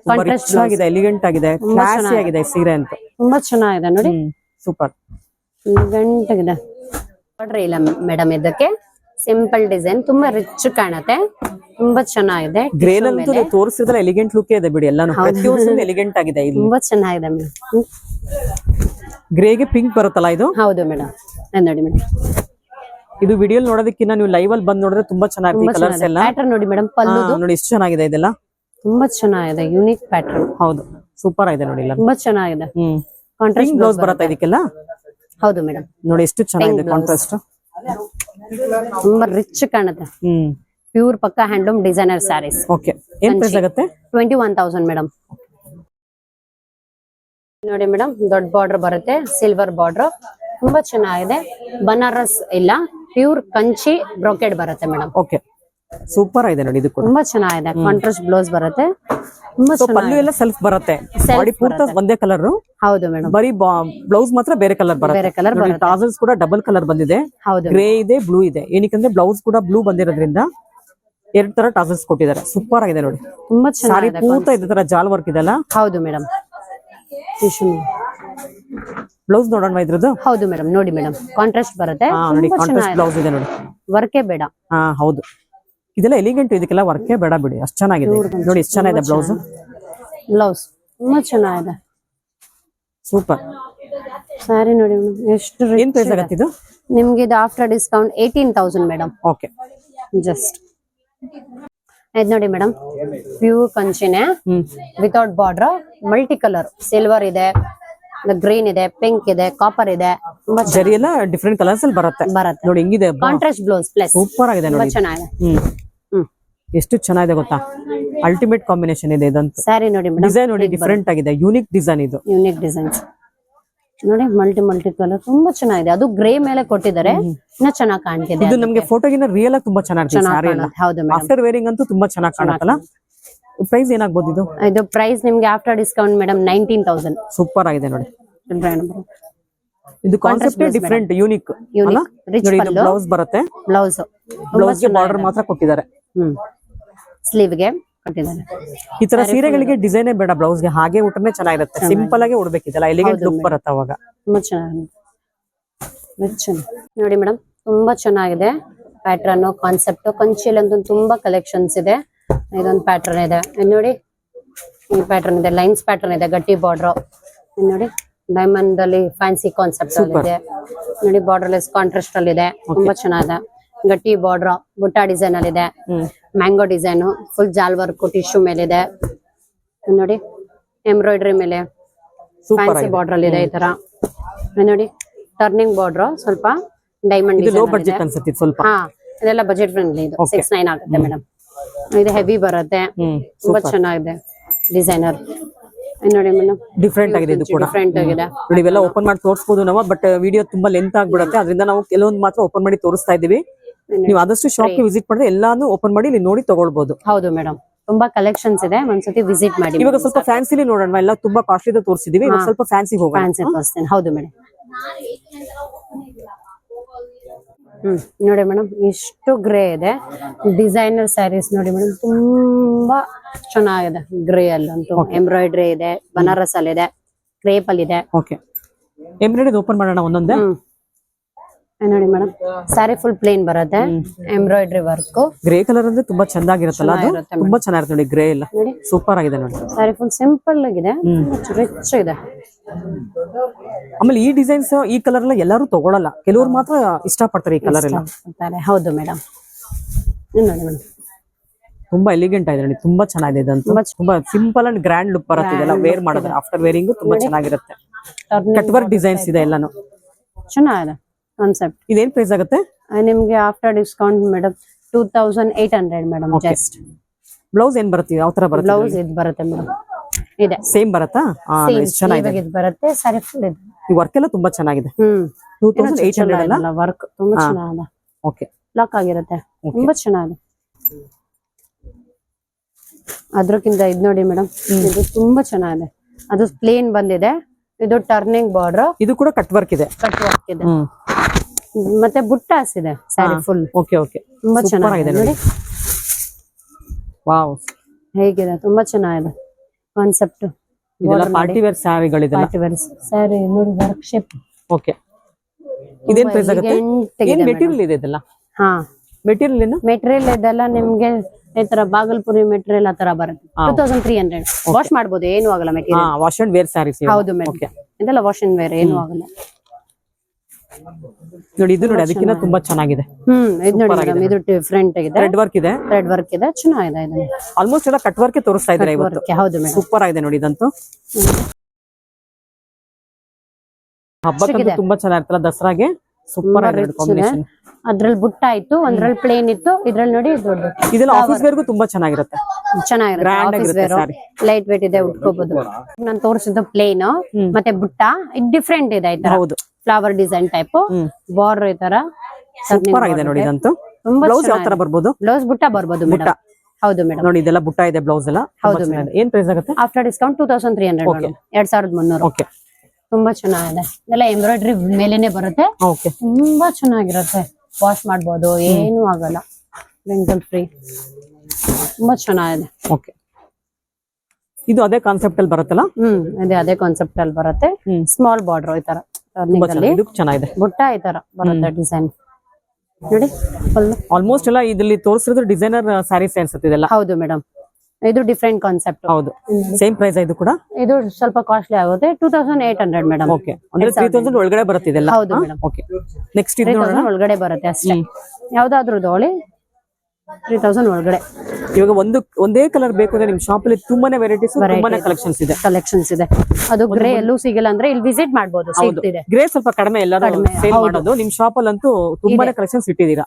ಕಾಂಟ್ರಾಸ್ಟ್ ಆಗಿದೆ ಎಲಿಗೆಂಟ್ ಆಗಿದೆ ಕ್ಲಾಸಿ ಆಗಿದೆ ಸೀರೆ ಅಂತ. ತುಂಬಾ ಚೆನ್ನಾಗಿದೆ ನೋಡಿ. ಸೂಪರ್ ಗಂಟೆಗಿದೆ ನೋಡ್ರಿ ಇಲ್ಲ ಮೇಡಮ್ ಇದಕ್ಕೆ ಸಿಂಪಲ್ ಡಿಸೈನ್ ತುಂಬಾ ರಿಚ್ ಕಾಣುತ್ತೆ. ತುಂಬಾ ಚೆನ್ನಾಗಿದೆ. ಗ್ರೇನಂತೂ ನೀವು ತೋರಿಸಿದ್ರೆ ಎಲಿಗೆಂಟ್ ಲುಕ್ ಇದೆ ಬಿಡಿ ಎಲ್ಲಾನು. ಪ್ರತಿಯೊಂದು ಎಲಿಗೆಂಟ್ ಆಗಿದೆ ಇದು ತುಂಬಾ ಚೆನ್ನಾಗಿದೆ ಮೇಡಮ್ ಗ್ರೇಗೆ ಪಿಂಕ್ ಬರುತ್ತಲ್ಲ ಇದು? ಹೌದು ಮೇಡಮ್ ನೋಡಿ ಮೇಡಮ್ ಇದು ವಿಡಿಯೋ ನೋಡೋದಕ್ಕಿಂತ ನೀವು ಲೈವ್ ಅಲ್ಲಿ ಬಂದ್ ನೋಡಿದ್ರೆ ತುಂಬಾ ಚೆನ್ನಾಗಿದೆ. ಕಲರ್ಸ್ ಎಲ್ಲ. ಪ್ಯಾಟರ್ನ್ ನೋಡಿ ಮೇಡಮ್ ಪಲ್ಲು ನೋಡಿ ಎಷ್ಟು ಚೆನ್ನಾಗಿದೆ ಇದೆಲ್ಲ. ತುಂಬಾ ಚೆನ್ನಾಗಿದೆ ಯುನಿಕ್ ಪ್ಯಾಟರ್ನ್ ಹೌದು. ಸೂಪರ್ ಆಗಿದೆ ನೋಡಿ ತುಂಬಾ ಚೆನ್ನಾಗಿದೆ. ಹ್ಮ್. ಕಾಂಟ್ರಾಸ್ಟ್ ಬ್ಲೌಸ್ ಬರುತ್ತೆ ಇದಕ್ಕೆಲ್ಲ? ಹೌದು ಮೇಡಮ್ ನೋಡಿ ಎಷ್ಟು ಚೆನ್ನಾಗಿದೆ ಕಾಂಟ್ರಾಸ್ಟ್ ತುಂಬಾ ರಿಚ್ ಕಾಣುತ್ತೆ. ಹ್ಮ್. ಪ್ಯೂರ್ ಪಕ್ಕ ಹ್ಯಾಂಡ್ಲೂಮ್ ಡಿಸೈನರ್ ಸ್ಯಾರೀಸ್ ಓಕೆ ಏನ್ ಪ್ರೈಸ್ ಆಗುತ್ತೆ? ಟ್ವೆಂಟಿ ಒನ್ ತೌಸಂಡ್ ಮೇಡಮ್ ನೋಡಿ ಮೇಡಮ್ ದೊಡ್ಡ ಬಾರ್ಡರ್ ಬರುತ್ತೆ ಸಿಲ್ವರ್ ಬಾರ್ಡರ್ ತುಂಬಾ ಚೆನ್ನಾಗಿದೆ. ಬನಾರಸ್ ಇಲ್ಲ. ಪ್ಯೂರ್ ಕಂಚಿ ಬ್ರೋಕೆಡ್ ಬರುತ್ತೆ ಮೇಡಮ್ ಓಕೆ ಸೂಪರ್ ಆಗಿದೆ ನೋಡಿ ಇದು ಕೂಡ. ತುಂಬಾ ಚೆನ್ನಾಗಿದೆ. ಕಾಂಟ್ರಾಸ್ಟ್ ಬ್ಲೌಸ್ ಬರುತ್ತೆ. ಸೊ ಪಲ್ಲು ಎಲ್ಲ ಸೆಲ್ಫ್ ಬರುತ್ತೆ. ಬಾಡಿ ಪೂರ್ತ ಒಂದೇ ಕಲರ್ ಹೌದು ಮೇಡಮ್ ಬರೀ ಬ್ಲೌಸ್ ಮಾತ್ರ ಬೇರೆ ಕಲರ್ ಬೇರೆ ಬರುತ್ತೆ. ಕಲರ್ ಟಾಸಲ್ಸ್ ಕೂಡ ಡಬಲ್ ಕಲರ್ ಬಂದಿದೆ. ಹೌದು ಗ್ರೇ ಇದೆ ಬ್ಲೂ ಇದೆ. ಏನಕ್ಕೆ ಬ್ಲೌಸ್ ಕೂಡ ಬ್ಲೂ ಬಂದಿರೋದ್ರಿಂದ ಎರಡ್ ತರ ಟಾಸಲ್ಸ್ ಕೊಟ್ಟಿದ್ದಾರೆ. ಸೂಪರ್ ಆಗಿದೆ ನೋಡಿ. ತುಂಬಾ ಸಾರಿ ಪೂರ್ತ ಇದೆ ತರ ಜಾಲ್ ವರ್ಕ್ ಇದೆಲ್ಲ ಹೌದು ಮೇಡಮ್ ಬ್ಲೌಸ್ ನೋಡೋಣ ಇದ್ರದ್ದು? ಹೌದು ಮೇಡಮ್ ನೋಡಿ ಮೇಡಮ್ ಕಾಂಟ್ರಾಸ್ಟ್ ಬರುತ್ತೆ. ನೋಡಿ ಕಾಂಟ್ರಾಸ್ಟ್ ಬ್ಲೌಸ್ ಇದೆ ನೋಡಿ. ವರ್ಕೇ ಬೇಡ. ಹಾ ಹೌದು. ಇದೆಲ್ಲ ಎಲಿಗೆಂಟ್ ಇದಕ್ಕೆಲ್ಲ ವರ್ಕೇ ಬೇಡ ಬಿಡಿ. ಅಷ್ಟು ಚೆನ್ನಾಗಿದೆ. ನೋಡಿ ಎಷ್ಟು ಚೆನ್ನಾಗಿದೆ ಬ್ಲೌಸ್ ಬ್ಲೌಸ್ ತುಂಬಾ ಚೆನ್ನಾಗಿದೆ. ಸೂಪರ್ ಸ್ಯಾರಿ ನೋಡಿ ಎಷ್ಟು ಏನ್ ಪ್ರೈಸ್ ಇದೆ. ಆಗತ್ತೆ ಇದು. ನಿಮ್ಗೆ ಇದು after discount eighteen thousand madam. Okay just ಇದು ನೋಡಿ madam. Pure ಕಂಚಿನೇ. Without border multi colour silver ಇದೆ. ಗ್ರೀನ್ ಇದೆ ಪಿಂಕ್ ಇದೆ ಕಾಪರ್ ಇದೆ. ತುಂಬಾ ಜರಿ ಎಲ್ಲ ಡಿಫ್ರೆಂಟ್ ಕಲರ್ಸ್ ಅಲ್ಲಿ ಬರುತ್ತೆ. ಬರುತ್ತೆ. ನೋಡಿ ಹೆಂಗಿದೆ ಕಾಂಟ್ರಾಸ್ಟ್ ಬ್ಲೌಸ್ ಪ್ಲಸ್ ಸೂಪರ್ ಆಗಿದೆ ನೋಡಿ. ಚೆನ್ನಾಗಿದೆ. ಹ್ಮ್. ಎಷ್ಟು ಚೆನ್ನಾಗಿದೆ ಗೊತ್ತಾ? ಅಲ್ಟಿಮೇಟ್ ಕಾಂಬಿನೇಷನ್ ಇದೆ ಇದಂತ. ಸ್ಯಾರಿ ನೋಡಿ ಡಿಸೈನ್ ನೋಡಿ ಡಿಫ್ರೆಂಟ್ ಆಗಿದೆ. ಯೂನಿಕ್ ಡಿಸೈನ್ ಇದು. ಯೂನಿಕ್ ಡಿಸೈನ್ಸ್ ನೋಡಿ ಮಲ್ಟಿ ಮಲ್ಟಿ ಕಲರ್ ತುಂಬಾ ಚೆನ್ನಾಗಿದೆ. ಅದು ಗ್ರೇ ಮೇಲೆ ಕೊಟ್ಟಿದ್ದಾರೆ. ಇನ್ನ ಚೆನ್ನಾಗಿ ಕಾಣ್ತಿದೆ ಇದು ನಮಗೆ ಫೋಟೋಗಿನ ರಿಯಲ್ ಆಗಿ ತುಂಬಾ ಚೆನ್ನಾಗಿ ಹೌದು ಆಫ್ಟರ್ ವೇರಿಂಗ್ ಅಂತೂ ತುಂಬಾ ಚೆನ್ನಾಗಿ ಕಾಣತ್ತಲ್ಲ? ಪ್ರೈಸ್ ಏನಾಗ್ಬೋದು ಇದು? ಇದು ಪ್ರೈಸ್ ನಿಮ್ಗೆ after discount madam nineteen thousand super ಆಗಿದೆ ನೋಡಿ. ಇದು ಕಾನ್ಸೆಪ್ಟ್ ಡಿಫ್ರೆಂಟ್ ಯೂನಿಕ್ ಬ್ಲೌಸ್ ಬರುತ್ತೆ. ಬ್ಲೌಸ್ ಬ್ಲೌಸ್ ಬಾರ್ಡರ್ ಮಾತ್ರ ಕೊಟ್ಟಿದ್ದಾರೆ. ಹ್ಮ್. ಸ್ಲೀವ್ಗೆ ಕೊಟ್ಟಿದ್ದಾರೆ. ಈ ತರ ಸೀರೆಗಳಿಗೆ ಡಿಸೈನೇ ಬೇಡ ಬ್ಲೌಸ್ಗೆ. ಹಾಗೆ ಉಟ್ರೆ ಚೆನ್ನಾಗಿರುತ್ತೆ. ಸಿಂಪಲ್ ಆಗಿ ಉಡ್ಬೇಕಿದೆಲ್ಲ ಎಲಿಗೆಂಟ್ ಲುಕ್ ಬರುತ್ತೆ ಅವಾಗ. ತುಂಬಾ ಚೆನ್ನಾಗಿದೆ. ನೋಡಿ ಮೇಡಮ್ ತುಂಬಾ ಚೆನ್ನಾಗಿದೆ. ಪ್ಯಾಟ್ರನ್ ಕಾನ್ಸೆಪ್ಟ್ ಕಂಚಿಲಂತೂ ತುಂಬಾ ಕಲೆಕ್ಷನ್ಸ್ ಇದೆ. ಇದೊಂದು ಪ್ಯಾಟರ್ನ್ ಇದೆ. ನೋಡಿ ಈ ಪ್ಯಾಟರ್ನ್ ಇದೆ ಲೈನ್ಸ್ ಪ್ಯಾಟರ್ನ್ ಇದೆ ಗಟ್ಟಿ ಬಾರ್ಡರ್ ನೋಡಿ ಡೈಮಂಡ್ ಅಲ್ಲಿ ಫ್ಯಾನ್ಸಿ ಕಾನ್ಸೆಪ್ಟ್ ಇದೆ. ನೋಡಿ ಬಾರ್ಡರ್ ಲೆಸ್ ಕಾಂಟ್ರಾಸ್ಟ್ ಅಲ್ಲಿ ಇದೆ. ತುಂಬಾ ಚೆನ್ನಾಗಿದೆ. ಗಟ್ಟಿ ಬಾರ್ಡರ್ ಬುಟ್ಟ ಡಿಸೈನ್ ಅಲ್ಲಿ ಇದೆ. ಮ್ಯಾಂಗೋ ಡಿಸೈನ್ ಫುಲ್ ಜಾಲ್ ವರ್ಕ್ ಟಿಶ್ಯೂ ಮೇಲೆ ಇದೆ. ನೋಡಿ ಎಂಬ್ರಾಯ್ಡ್ರಿ ಮೇಲೆ ಫ್ಯಾನ್ಸಿ ಬಾರ್ಡರ್ ಅಲ್ಲಿ ಇದೆ ಈ ತರ. ನೋಡಿ ಟರ್ನಿಂಗ್ ಬಾರ್ಡರ್ ಸ್ವಲ್ಪ ಡೈಮಂಡ್ ಇದು ಲೋ ಬಡ್ಜೆಟ್ ಅನ್ಸುತ್ತೆ ಇದು ಸ್ವಲ್ಪ. ಹಾ ಇದೆಲ್ಲ ಬಜೆಟ್ ಫ್ರೆಂಡ್ಲಿ ಇದು. ಸಿಕ್ಸ್ ನೈನ್ ಆಗುತ್ತೆ ಮೇಡಮ್ ಇದು ಹೆವಿ ಬರುತ್ತೆ. ತುಂಬಾ ಚೆನ್ನಾಗಿದೆ ಡಿಸೈನರ್ ನೋಡಿ ಮೇಡಮ್ ಡಿಫ್ರೆಂಟ್ ಆಗಿದೆ ಇದು ಕೂಡ. ಡಿಫ್ರೆಂಟ್ ಆಗಿದೆ. ನೋಡಿ ಇವೆಲ್ಲ ಓಪನ್ ಮಾಡಿ ತೋರಿಸಬಹುದು ನಾವು ಬಟ್ ವಿಡಿಯೋ ತುಂಬಾ ಲೆಂತ್ ಆಗ್ಬಿಡುತ್ತೆ. ಅದರಿಂದ ನಾವು ಕೆಲವೊಂದು ಮಾತ್ರ ಓಪನ್ ಮಾಡಿ ತೋರಿಸ್ತಾ ಇದೀವಿ ನೀವು ಆದಷ್ಟು ಶಾಪ್ ವಿಸಿಟ್ ಮಾಡಿದ್ರೆ ಎಲ್ಲಾನು ಓಪನ್ ಮಾಡಿ ಇಲ್ಲಿ ನೋಡಿ ತಗೊಳ್ಬಹುದು ಹೌದು ಮೇಡಮ್. ತುಂಬಾ ಕಲೆಕ್ಷನ್ಸ್ ಇದೆ ಒಂದ್ಸತಿ ವಿಸಿಟ್ ಮಾಡಿ ಇವಾಗ ಸ್ವಲ್ಪ ಫ್ಯಾನ್ಸಿಲಿ ನೋಡೋಣ ಎಲ್ಲ ತುಂಬಾ ಕಾಸ್ಟ್ಲಿ ತೋರಿಸಿದೀವಿ. ಸ್ವಲ್ಪ ಫ್ಯಾನ್ಸಿ ಹೋಗೋಣ. ಫ್ಯಾನ್ಸಿ ತೋರಿಸ್ತೇನೆ. ಹೌದು ಮೇಡಮ್. ಹ್ಮ್ ನೋಡಿ ಮೇಡಮ್ ಇಷ್ಟು ಗ್ರೇ ಇದೆ. ಡಿಸೈನರ್ ಸ್ಯಾರೀಸ್ ನೋಡಿ ಮೇಡಮ್ ತುಂಬಾ ಚೆನ್ನಾಗಿದೆ. ಗ್ರೇ ಅಲ್ಲಂತೂ. ಎಂಬ್ರಾಯ್ಡ್ರಿ ಇದೆ ಬನಾರಸ್ ಅಲ್ಲಿ ಇದೆ ಕ್ರೇಪ್ ಅಲ್ಲಿ ಇದೆ ಓಕೆ ಎಂಬ್ರಾಯ್ಡಿ ಓಪನ್ ಮಾಡೋಣ ಒಂದೊಂದೇ? ನೋಡಿ ಮೇಡಮ್. ಸ್ಯಾರಿ ಫುಲ್ ಪ್ಲೇನ್ ಬರುತ್ತೆ. ಎಂಬ್ರಾಯ್ಡ್ರಿ ವರ್ಕ್ ಗ್ರೇ ಕಲರ್ ಅಂದ್ರೆ ತುಂಬಾ ಚೆನ್ನಾಗಿರುತ್ತಲ್ಲ ಅದು? ತುಂಬಾ ಚೆನ್ನಾಗಿರುತ್ತೆ ನೋಡಿ ಗ್ರೇ ಎಲ್ಲ. ಸೂಪರ್ ಆಗಿದೆ ನೋಡಿ. ಸ್ಯಾರಿ ಫುಲ್ ಸಿಂಪಲ್ ಆಗಿದೆ. ರಿಚ್ ಇದೆ. ಆಮೇಲೆ ಈ ಡಿಸೈನ್ಸ್ ಈ ಕಲರ್ ಎಲ್ಲ ಎಲ್ಲರೂ ತಗೊಳಲ್ಲ. ಕೆಲವರು ಮಾತ್ರ ಇಷ್ಟಪಡ್ತಾರೆ ಈ ಕಲರ್ ಎಲ್ಲ. ಹೌದು ಮೇಡಮ್. ನೋಡಿ ಮೇಡಮ್. ತುಂಬಾ ಎಲಿಗೆಂಟ್ ಆಗಿದೆ ನೋಡಿ. ತುಂಬಾ ಚೆನ್ನಾಗಿದೆ ಇದಂತೂ. ತುಂಬಾ ಸಿಂಪಲ್ ಅಂಡ್ ಗ್ರ್ಯಾಂಡ್ ಲುಕ್ ಬರುತ್ತೆ ಇದೆಲ್ಲ. ವೇರ್ ಮಾಡಿದ್ರೆ. ಆಫ್ಟರ್ ವೇರಿಂಗ್ ತುಂಬಾ ಚೆನ್ನಾಗಿರುತ್ತೆ. ಕಟ್ ವರ್ಕ್ ಡಿಸೈನ್ಸ್ ಇದೆ ಎಲ್ಲಾನು. ಚೆನ್ನಾಗಿದೆ. ಕಾನ್ಸೆಪ್ಟ್ ಇದೇನ್ ಪ್ರೈಸ್ ಆಗುತ್ತೆ? ನಿಮ್ಗೆ after discount madam two thousand eight hundred madam just blouse ಏನ್ ಬರುತ್ತೆ? ಯಾವ ತರ ಬರುತ್ತೆ ಬ್ಲೌಸ್ ಇದು? ಬರುತ್ತೆ ಮೇಡಮ್ ಇದೆ. ಸೇಮ್ ಬರುತ್ತಾ? ಚೆನ್ನಾಗಿದೆ. ಇದು ಬರುತ್ತೆ ಸರಿ ಫುಲ್ ಇದೆ. ಈ ವರ್ಕ್ ಎಲ್ಲ ತುಂಬಾ ಚೆನ್ನಾಗಿದೆ. ಹ್ಮ್. ಟೂ ತೌಸಂಡ್ ಏಟ್ ಹಂಡ್ರೆಡ್ ಅಲ್ಲ? ವರ್ಕ್ ತುಂಬಾ ಚೆನ್ನಾಗಿದೆ. ಓಕೆ ಲಾಕ್ ಆಗಿರುತ್ತೆ. ತುಂಬಾ ಚೆನ್ನಾಗಿದೆ. ಅದ್ರಕ್ಕಿಂತ ಇದ್ ನೋಡಿ ಮೇಡಮ್ ಇದು ತುಂಬಾ ಚೆನ್ನಾಗಿದೆ. ಅದು ಪ್ಲೇನ್ ಬಂದಿದೆ. ಇದು ಟರ್ನಿಂಗ್ ಬಾರ್ಡರ್ ಇದು ಕೂಡ ಕಟ್ ವರ್ಕ್ ಇದೆ. ಕಟ್ ವರ್ಕ್ ಇದೆ. ಮತ್ತೆ ಬುಟ್ಟಾಸ್ ಇದೆ ಸ್ಯಾರಿ ಫುಲ್ ಓಕೆ ಓಕೆ ತುಂಬಾ ಚೆನ್ನಾಗಿದೆ ನೋಡಿ. ವಾವ್ ಹೇಗಿದೆ? ತುಂಬಾ ಚೆನ್ನಾಗಿದೆ. ಕಾನ್ಸೆಪ್ಟ್ ಇದೆಲ್ಲ ಪಾರ್ಟಿ ವೇರ್ ಇದೆ ಪಾರ್ಟಿ ವೇರ್ ಸ್ಯಾರಿ ನೋಡಿ ವರ್ಕ್ ಶೇಪ್ ಓಕೆ ಇದೇನ್ ಪ್ರೈಸ್ ಆಗುತ್ತೆ? ಏನ್ ಮೆಟೀರಿಯಲ್ ಇದೆ ಇದೆಲ್ಲ? ಹಾ. ಮೆಟೀರಿಯಲ್ ಏನು? ಮೆಟೀರಿಯಲ್ ಇದೆಲ್ಲ ನಿಮ್ಗೆ ಈ ತರ ಬಾಗಲ್ಪುರಿ ಮೆಟೀರಿಯಲ್ ಆ ತರ ಬರುತ್ತೆ. Two thousand three hundred wash ಮಾಡಬಹುದು ಏನು ಆಗಲ್ಲ material wash and wear sarees ಹೌದು ಮೇಡಮ್ ಇದೆಲ್ಲ ವಾಶ್ ಅಂಡ್ ವೇರ್ ಏನು ಆಗಲ್ಲ. ನೋಡಿ ಇದು ನೋಡಿ ಅದಕ್ಕಿಂತ ತುಂಬಾ ಚೆನ್ನಾಗಿದೆ. ಹ್ಮ್ ಇದು ನೋಡಿ ಇದು ಡಿಫ್ರೆಂಟ್ ಆಗಿದೆ. ರೆಡ್ ವರ್ಕ್ ಇದೆ. ರೆಡ್ ವರ್ಕ್ ಇದೆ. ಚೆನ್ನಾಗಿದೆ ಇದು. ಆಲ್ಮೋಸ್ಟ್ ಎಲ್ಲ ಕಟ್ ವರ್ಕ್ ತೋರಿಸ್ತಾ ಇದ್ದಾರೆ ಇವತ್ತು. ಹೌದು ಮೇಡಮ್ ಸೂಪರ್ ಆಗಿದೆ ನೋಡಿ ಇದಂತೂ. ಹಬ್ಬಕ್ಕೆ ತುಂಬಾ ಚೆನ್ನಾಗಿರ್ತಲ್ಲ ದಸರಾಗೆ? ಸೂಪರ್ ಆಗಿದೆ ಕಾಂಬಿನೇಷನ್ ಅದ್ರಲ್ಲಿ ಬುಟ್ಟ ಇತ್ತು ಒಂದ್ರಲ್ಲಿ ಪ್ಲೇನ್ ಇತ್ತು ಇದ್ರಲ್ಲಿ ನೋಡಿ ದೊಡ್ಡ ಇದೆಲ್ಲ ಆಫೀಸ್ ವೇರ್ಗೂ ತುಂಬಾ ಚೆನ್ನಾಗಿರುತ್ತೆ. ಚೆನ್ನಾಗಿರುತ್ತೆ. Grand office wear light weight ಇದೆ ಉಟ್ಕೋಬಹುದು ನಾನು ತೋರಿಸಿದ್ದು ಪ್ಲೇನ್ ಮತ್ತೆ ಬುಟ್ಟ. ಇದು ಡಿಫ್ರೆಂಟ್ ಇದೆ ಆಯ್ತಾ? ತರ ಹೌದು ಫ್ಲವರ್ ಡಿಸೈನ್ ಟೈಪ್ ಬಾರ್ಡರ್ ಈ ತರ. ಸೂಪರ್ ಆಗಿದೆ ನೋಡಿ ಇದಂತೂ. ಬ್ಲೌಸ್ ಯಾವ ತರ ಬರ್ಬೋದು? ಬ್ಲೌಸ್ ಬುಟ್ಟ ಬರ್ಬೋದು ಬುಟ್ಟ. ಮೇಡಮ್ ಹೌದು ಮೇಡಮ್ ನೋಡಿ ಇದೆಲ್ಲ ಬುಟ್ಟ ಇದೆ ಬ್ಲೌಸ್ ಎಲ್ಲ. ಹೌದು ಮೇಡಮ್ ಏನ್ ಪ್ರೈಸ್ ಆಗುತ್ತೆ? After discount two thousand three hundred ಎರಡ್ ಸಾವಿರದ ಮುನ್ನೂರು. ಓಕೆ ತುಂಬಾ ಚೆನ್ನಾಗಿದೆ. ಇದೆಲ್ಲ ಎಂಬ್ರಾಯ್ಡ್ರಿ ಮೇಲೇನೆ ಬರುತ್ತೆ. ಓಕೆ ತುಂಬಾ ಚೆನ್ನಾಗಿರುತ್ತೆ. ವಾಶ್ ಮಾಡ್ಬೋದು ಏನು ಆಗಲ್ಲ. ಬೆಂಗಲ್ ಫ್ರೀ ತುಂಬಾ ಚೆನ್ನಾಗಿದೆ. ಓಕೆ ಇದು ಅದೇ ಕಾನ್ಸೆಪ್ಟ್ ಅಲ್ಲಿ ಬರುತ್ತಲ್ಲ? ಹ್ಮ್ ಅದೇ ಅದೇ ಕಾನ್ಸೆಪ್ಟ್ ಅಲ್ಲಿ ಬರುತ್ತೆ. ಸ್ಮಾಲ್ ಬಾರ್ಡರ್ ಈ ತರ. ಚೆನ್ನಾಗಿದೆ ಬುಟ್ಟ ಈ ತರ ಬರುತ್ತೆ ಡಿಸೈನ್ ನೋಡಿ ಆಲ್ಮೋಸ್ಟ್ ಎಲ್ಲ ಇದ್ರಲ್ಲಿ ತೋರಿಸಿದ್ರೆ ಡಿಸೈನರ್ ಸ್ಯಾರೀಸ್ ಅನ್ಸುತ್ತಿದೆ ಹೌದು ಮೇಡಮ್ ಇದು ಡಿಫ್ರೆಂಟ್ ಕಾನ್ಸೆಪ್ಟ್ ಹೌದು. ಸೇಮ್ ಪ್ರೈಸ್ ಇದು ಕೂಡ? ಇದು ಸ್ವಲ್ಪ ಕಾಸ್ಟ್ಲಿ ಆಗುತ್ತೆ. Two thousand eight hundred madam okay ಅಂದ್ರೆ ತ್ರೀ ತೌಸಂಡ್ ಒಳಗಡೆ ಬರುತ್ತೆ ಹೌದು ಮೇಡಮ್ ಓಕೆ ನೆಕ್ಸ್ಟ್ ಇದು ನೋಡೋಣ. ಒಳಗಡೆ ಬರುತ್ತೆ ಅಷ್ಟೇ. ಯಾವ್ದಾದ್ರು ದೋಳಿ ತ್ರೀ ತೌಸಂಡ್ ಒಳಗಡೆ. ಇವಾಗ ಒಂದು ಒಂದೇ ಕಲರ್ ಬೇಕು ಅಂದ್ರೆ ನಿಮ್ ಶಾಪ್ ಅಲ್ಲಿ ತುಂಬಾನೇ ವೆರೈಟೀಸ್ ತುಂಬಾನೇ ಕಲೆಕ್ಷನ್ಸ್ ಇದೆ. ಕಲೆಕ್ಷನ್ಸ್ ಇದೆ. ಅದು ಗ್ರೇ ಎಲ್ಲೂ ಸಿಗಿಲ್ಲ ಅಂದ್ರೆ ಇಲ್ಲಿ ವಿಸಿಟ್ ಮಾಡಬಹುದು ಸಿಗ್ತಿದೆ. ಗ್ರೇ ಸ್ವಲ್ಪ ಕಡಿಮೆ ಎಲ್ಲರೂ ಸೇಲ್ ಮಾಡೋದು. ನಿಮ್ ಶಾಪ್ ಅಲ್ಲಂತೂ ತುಂಬಾನೇ ಕಲೆಕ್ಷನ್ಸ್ ಇಟ್ಟಿದ್ದೀರಾ?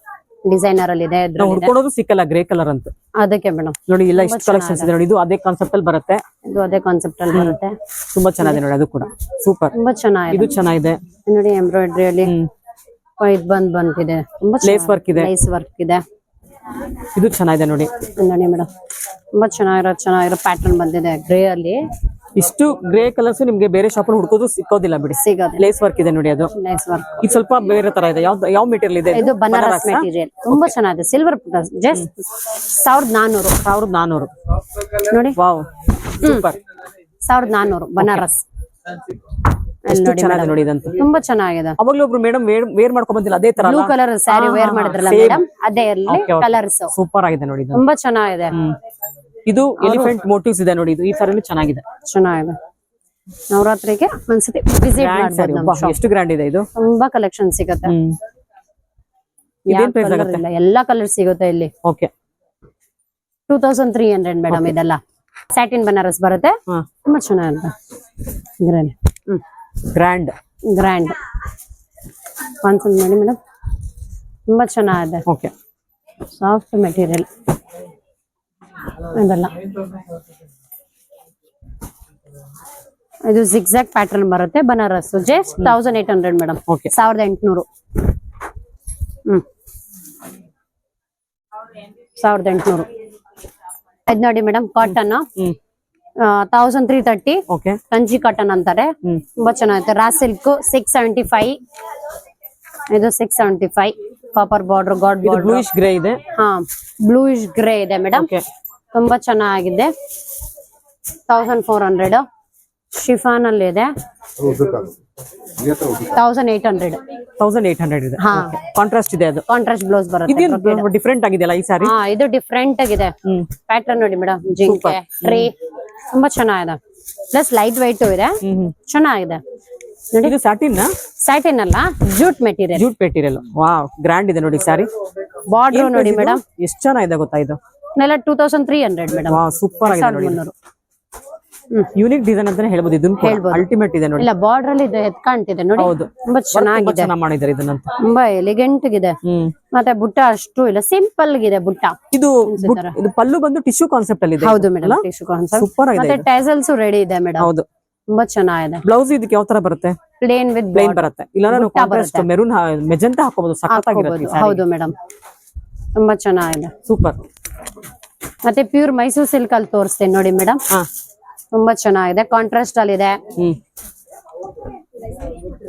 ಡಿಸೈನರ್ ಅಲ್ಲಿ ಇದೆ ಹುಡ್ಕೊಡೋದು ಸಿಕ್ಕಲ್ಲ ಗ್ರೇ ಕಲರ್ ಅಂತ. ಅದಕ್ಕೆ ಮೇಡಮ್ ನೋಡಿ ಇಲ್ಲ ಇಷ್ಟು ಕಲೆಕ್ಷನ್ಸ್ ಇದೆ ನೋಡಿ ಇದು ಅದೇ ಕಾನ್ಸೆಪ್ಟ್ ಅಲ್ಲಿ ಬರುತ್ತೆ. ಇದು ಅದೇ ಕಾನ್ಸೆಪ್ಟ್ ಅಲ್ಲಿ ಬರುತ್ತೆ. ತುಂಬಾ ಚೆನ್ನಾಗಿದೆ ನೋಡಿ ಅದು ಕೂಡ. ಸೂಪರ್ ತುಂಬಾ ಚೆನ್ನಾಗಿದೆ. ಇದು ಚೆನ್ನಾಗಿದೆ. ನೋಡಿ ಎಂಬ್ರಾಯ್ಡ್ರಿ ಅಲ್ಲಿ ಇದು ಬಂದ್ ಬಂದಿದೆ. ತುಂಬಾ ಲೇಸ್ ವರ್ಕ್ ಇದೆ. ಲೇಸ್ ವರ್ಕ್ ಇದೆ. ಇದು ಚೆನ್ನಾಗಿದೆ ನೋಡಿ. ನೋಡಿ ಮೇಡಮ್ ತುಂಬಾ ಚೆನ್ನಾಗಿರೋ ಚೆನ್ನಾಗಿರೋ ಪ್ಯಾಟರ್ನ್ ಬಂದಿದೆ ಗ್ರೇ ಅಲ್ಲಿ. ಇಷ್ಟು ಗ್ರೇ ಕಲರ್ಸ್ ನಿಮ್ಗೆ ಬೇರೆ ಶಾಪ್ ಅಲ್ಲಿ ಹುಡುಕೋದು ಸಿಕ್ಕೋದಿಲ್ಲ ಬಿಡಿ. ಸಿಗೋದು ಲೇಸ್ ವರ್ಕ್ ಇದೆ ನೋಡಿ ಅದು. ನೈಸ್ ವರ್ಕ್ ಇದು ಸ್ವಲ್ಪ ಬೇರೆ ತರ ಇದೆ. ಯಾವ ಯಾವ ಮೆಟೀರಿಯಲ್ ಇದೆ ಇದು? ಬನಾರಸ್ ಮೆಟೀರಿಯಲ್ ತುಂಬಾ ಚೆನ್ನಾಗಿದೆ. ಸಿಲ್ವರ್ ಜಸ್ಟ್ ಸಾವಿರದ ನಾನೂರು. ಸಾವಿರದ ನಾನೂರು. ನೋಡಿ. ವಾವ್ ಸೂಪರ್ ಸಾವಿರದ ನಾನೂರು. ಬನಾರಸ್ ಅಲ್ಲಿ ನೋಡಿ ಚೆನ್ನಾಗಿದೆ ನೋಡಿ ಇದಂತೂ. ತುಂಬಾ ಚೆನ್ನಾಗಿದೆ. ಅವಾಗ್ಲೂ ಒಬ್ರು ಮೇಡಮ್ ವೇರ್ ಮಾಡ್ಕೊಂಡ್ ಬಂದಿಲ್ಲ ಅದೇ ತರ ಬ್ಲೂ ಕಲರ್ ಸ್ಯಾರಿ ವೇರ್ ಮಾಡಿದ್ರಲ್ಲ ಮೇಡಮ್ ಅದೇ ಕಲರ್ಸ್ ಸೂಪರ್ ಆಗಿದೆ ನೋಡಿ ತುಂಬಾ ಚೆನ್ನಾಗಿದೆ. ಇದು ಎಲಿಫೆಂಟ್ ಮೋಟಿವ್ಸ್ ಇದೆ ನೋಡಿ ಇದು ಈ ತರ ಚೆನ್ನಾಗಿದೆ. ಚೆನ್ನಾಗಿದೆ. ನವರಾತ್ರಿಗೆ ಒಂದ್ಸತಿ ವಿಸಿಟ್ ಮಾಡ್ಬೋದು ಎಷ್ಟು ಗ್ರ್ಯಾಂಡ್ ಇದೆ ಇದು. ತುಂಬಾ ಕಲೆಕ್ಷನ್ ಸಿಗುತ್ತೆ. ಎಲ್ಲಾ ಕಲರ್ ಸಿಗುತ್ತೆ ಇಲ್ಲಿ. Okay two thousand three hundred madam ಇದೆಲ್ಲ. ಸ್ಯಾಟಿನ್ ಬನಾರಸ್ ಬರುತ್ತೆ. ತುಂಬಾ ಚೆನ್ನಾಗಿದೆ. ಗ್ರ್ಯಾಂಡ್ ಗ್ರ್ಯಾಂಡ್ ಗ್ರ್ಯಾಂಡ್ ಒಂದ್ಸಲ ನೋಡಿ ಮೇಡಮ್ ತುಂಬಾ ಚೆನ್ನಾಗಿದೆ. ಓಕೆ ಸಾಫ್ಟ್ ಮೆಟೀರಿಯಲ್ ಇದೆಲ್ಲ. ಇದು ಜಿಗ್ಜಾಗ್ ಪ್ಯಾಟರ್ನ್ ಬರುತ್ತೆ. Banaras just thousand eight hundred madam. ಸಾವಿರದ ಎಂಟುನೂರು. ಹ್ಮ್. ಸಾವಿರದ ಎಂಟುನೂರು. ಇದು ನೋಡಿ madam cotton thousand three thirty Kanchi cotton ಅಂತಾರೆ. ತುಂಬಾ ಚೆನ್ನಾಗಿರುತ್ತೆ. Raw silk six seventy five ಇದು six seventy five copper border gold border bluish grey ಇದೆ. ಹಾ ಬ್ಲೂಯಿಶ್ ಗ್ರೇ ಇದೆ ಮೇಡಮ್ ತುಂಬಾ ಚೆನ್ನಾಗಿದೆ. ತೌಸಂಡ್ ಫೋರ್ ಹಂಡ್ರೆಡ್ ಶಿಫಾನ್ ಅಲ್ಲಿ ಇದೆ thousand eight hundred thousand eight hundred ಇದೆ. ಹಾ. ಕಾಂಟ್ರಾಸ್ಟ್ ಇದೆ ಅದು. ಕಾಂಟ್ರಾಸ್ಟ್ ಬ್ಲೌಸ್ ಬರುತ್ತೆ ಡಿಫ್ರೆಂಟ್ ಆಗಿದೆಯಲ್ಲ ಈ ಸಾರಿ ಹಾ ಇದು ಡಿಫ್ರೆಂಟ್ ಆಗಿದೆ. ಪ್ಯಾಟರ್ನ್ ನೋಡಿ ಮೇಡಮ್ ಜಿಂಕೆ ಟ್ರೀ ತುಂಬಾ ಚೆನ್ನಾಗಿದೆ. ಪ್ಲಸ್ ಲೈಟ್ ವೈಟ್ ಇದೆ. ಚೆನ್ನಾಗಿದೆ. ನೋಡಿ. ಇದು ಸ್ಯಾಟಿನ್ ಸ್ಯಾಟಿನ್ ಅಲ್ಲ jute material jute material wow grand ಇದೆ ನೋಡಿ ಸಾರಿ ಬಾರ್ಡರ್ ನೋಡಿ ಮೇಡಮ್ ಎಷ್ಟು ಚೆನ್ನಾಗಿದೆ ಗೊತ್ತಾ ಇದು? ನೆಲ two thousand three hundred madam super ಆಗಿದೆ ನೋಡಿ. ಯೂನಿಕ್ ಡಿಸೈನ್ ಅಂತಾನೆ ಹೇಳ್ಬೋದು. ಇದನ್ನ ಹೇಳ್ಬೋದು. ಅಲ್ಟಿಮೇಟ್ ಇದೆ ನೋಡಿ. ಇಲ್ಲ ಬಾರ್ಡರ್ ಅಲ್ಲಿ ಇದೆ ಎತ್ ಕಾಣ್ತಿದೆ ನೋಡಿ. ಹೌದು. ತುಂಬಾ ಚೆನ್ನಾಗಿದೆ. ಚೆನ್ನಾಗಿ ಮಾಡಿದ್ದಾರೆ ಇದನ್ನ ತುಂಬಾ ಎಲಿಗೆಂಟ್ ಇದೆ ಮತ್ತೆ ಬುಟ್ಟ ಅಷ್ಟು ಇಲ್ಲ ಸಿಂಪಲ್ ಇದೆ ಬುಟ್ಟ. ಇದು ಇದು ಪಲ್ಲು ಬಂದು ಟಿಶ್ಯೂ ಕಾನ್ಸೆಪ್ಟ್ ಅಲ್ಲಿ ಇದೆ. ಹೌದು ಮೇಡಮ್ ಟಿಶ್ಯೂ ಕಾನ್ಸೆಪ್ಟ್ ಸೂಪರ್ ಆಗಿದೆ ಮತ್ತೆ ಟೈಸಲ್ಸ್ ರೆಡಿ ಇದೆ ಮೇಡಮ್ ಹೌದು. ತುಂಬಾ ಚೆನ್ನಾಗಿದೆ. ಬ್ಲೌಸ್ ಇದಕ್ಕೆ ಯಾವ ತರ ಬರುತ್ತೆ ಪ್ಲೇನ್ ವಿತ್ ಪ್ಲೇನ್ ಬರುತ್ತೆ. ಇಲ್ಲ ನಾನು ಕಾಂಟ್ರಾಸ್ಟ್ ಮೆರೂನ್ ಮೆಜೆಂಟಾ ಹಾಕೋಬಹುದು ಸಖತ್ತಾಗಿರುತ್ತೆ ಹೌದು ಮೇಡಮ್ ತುಂಬಾ ಚೆನ್ನಾಗಿದೆ. ಸೂಪರ್ ಮತ್ತೆ ಪ್ಯೂರ್ ಮೈಸೂರ್ ಸಿಲ್ಕ್ ಅಲ್ಲಿ ತೋರಿಸ್ತೇನೆ ನೋಡಿ ಮೇಡಮ್. ಹಾ. ತುಂಬಾ ಚೆನ್ನಾಗಿದೆ. ಕಾಂಟ್ರಾಸ್ಟ್ ಅಲ್ಲಿ ಇದೆ.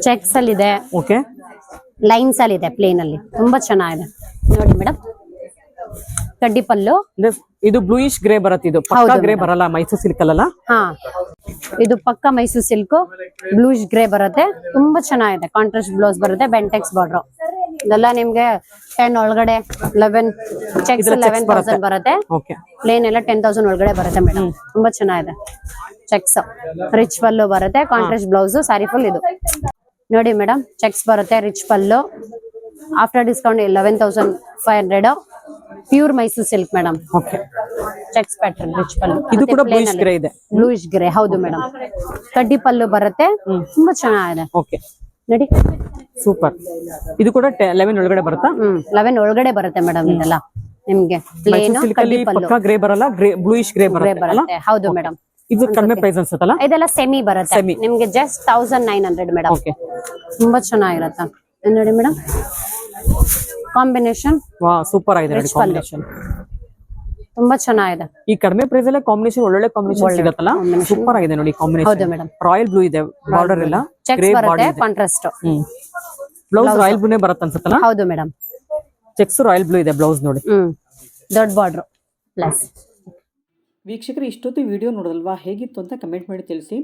ಚೆಕ್ಸ್ ಅಲ್ಲಿ ಇದೆ. ಓಕೆ. ಲೈನ್ಸ್ ಅಲ್ಲಿ ಇದೆ ಪ್ಲೇನ್ ಅಲ್ಲಿ. ತುಂಬಾ ಚೆನ್ನಾಗಿದೆ. ನೋಡಿ ಮೇಡಮ್. ಕಡ್ಡಿ ಪಲ್ಲು. ಇದು ಬ್ಲೂಯಿಶ್ ಗ್ರೇ ಬರುತ್ತೆ ಇದು. ಪಕ್ಕಾ ಗ್ರೇ ಬರಲ್ಲ ಮೈಸೂರ್ ಸಿಲ್ಕ್ ಅಲ್ಲ ಹಾ. ಇದು ಪಕ್ಕ ಮೈಸೂರ್ ಸಿಲ್ಕ್. ಬ್ಲೂಯಿಶ್ ಗ್ರೇ ಬರುತ್ತೆ. ತುಂಬಾ ಚೆನ್ನಾಗಿದೆ. ಕಾಂಟ್ರಾಸ್ಟ್ ಬ್ಲೌಸ್ ಬರುತ್ತೆ. ಬೆಂಟೆಕ್ಸ್ ಬಾರ್ಡರ್ ಇದೆಲ್ಲ ನಿಮ್ಗೆ ಟೆನ್ ಒಳಗಡೆ ಲೆವೆನ್ ಚೆಕ್ಸ್ ಲೆವೆನ್ ತೌಸಂಡ್ ಬರುತ್ತೆ? ಪ್ಲೇನ್ ಎಲ್ಲ ಟೆನ್ ತೌಸಂಡ್ ಒಳಗಡೆ ಬರುತ್ತೆ ಮೇಡಮ್ ತುಂಬಾ ಚೆನ್ನಾಗಿದೆ. ಚೆಕ್ಸ್ ರಿಚ್ ಪಲ್ಲು ಬರುತ್ತೆ. ಕಾಂಟ್ರಾಸ್ಟ್ ಬ್ಲೌಸ್ ಸಾರಿ ಫುಲ್ ಇದು. ನೋಡಿ ಮೇಡಮ್ ಚೆಕ್ಸ್ ಬರುತ್ತೆ ರಿಚ್ ಪಲ್ಲು. After discount eleven thousand five hundred pure Mysore silk madam okay checks pattern rich ಪಲ್ಲು ಇದು ಕೂಡ ಬ್ಲೂಯಿಶ್ ಗ್ರೇ ಇದೆ. ಬ್ಲೂಯಿಶ್ ಗ್ರೇ ಹೌದು ಮೇಡಮ್ ಕಡ್ಡಿ ಪಲ್ಲು ಬರುತ್ತೆ. ತುಂಬಾ ಚೆನ್ನಾಗಿದೆ. ಓಕೆ ನೋಡಿ. ಸೂಪರ್ ಇದು ಕೂಡ ಲೆವೆನ್ ಒಳಗಡೆ ಬರುತ್ತಾ? ಹ್ಮ್ ಲೆವೆನ್ ಒಳಗಡೆ ಬರುತ್ತೆ ಮೇಡಮ್ ಇದೆಲ್ಲ. ನಿಮ್ಗೆ ಪ್ಲೇನ್ ಪಕ್ಕಾ ಗ್ರೇ ಬರಲ್ಲ ಗ್ರೇ ಬ್ಲೂಯಿಶ್ ಗ್ರೇ ಬರಲ್ಲ ಬರುತ್ತೆ ಹೌದು ಮೇಡಮ್ ಇದು ಕಡಿಮೆ ಪ್ರೈಸ್ ಅನ್ಸುತ್ತಲ್ಲ? ಇದೆಲ್ಲ ಸೆಮಿ ಬರುತ್ತೆ. ಸೆಮಿ ನಿಮ್ಗೆ just thousand nine hundred madam okay ತುಂಬಾ ಚೆನ್ನಾಗಿರತ್ತೆ. ನೋಡಿ ಮೇಡಮ್ ಕಾಂಬಿನೇಷನ್ ವಾ ಸೂಪರ್ ಆಗಿದೆ ಕಾಂಬಿನೇಷನ್ ತುಂಬಾ ಚೆನ್ನಾಗಿದೆ. ಈ ಕಡಿಮೆ ಪ್ರೈಸ್ ಅಲ್ಲೇ ಕಾಂಬಿನೇಷನ್ ಒಳ್ಳೊಳ್ಳೆ ಕಾಂಬಿನೇಷನ್ ಸಿಗುತ್ತಲ್ಲ. ಸೂಪರ್ ಆಗಿದೆ ನೋಡಿ ಹೌದು ಕಾಂಬಿನೇಷನ್ ಮೇಡಮ್ ರಾಯಲ್ ಬ್ಲೂ ಇದೆ. ಬಾರ್ಡರ್ ಎಲ್ಲ ಕಾಂಟ್ರಾಸ್ಟ್ ಬ್ಲೌಸ್ ರಾಯಲ್ ಬ್ಲೂನೇ ಬರುತ್ತೆ ಅನ್ಸುತ್ತಲ್ಲ? ಹೌದು ಮೇಡಮ್ ಚೆಕ್ಸ್ ರಾಯಲ್ ಬ್ಲೂ ಇದೆ ಬ್ಲೌಸ್ ನೋಡಿ. ಹ್ಮ್. ದೊಡ್ಡ ಬಾರ್ಡರ್ ಪ್ಲಸ್ ವೀಕ್ಷಕರು ಇಷ್ಟೊತ್ತು ವಿಡಿಯೋ ನೋಡೋದಲ್ವಾ ಹೇಗಿತ್ತು ಅಂತ ಕಮೆಂಟ್ ಮಾಡಿ ತಿಳಿಸಿ.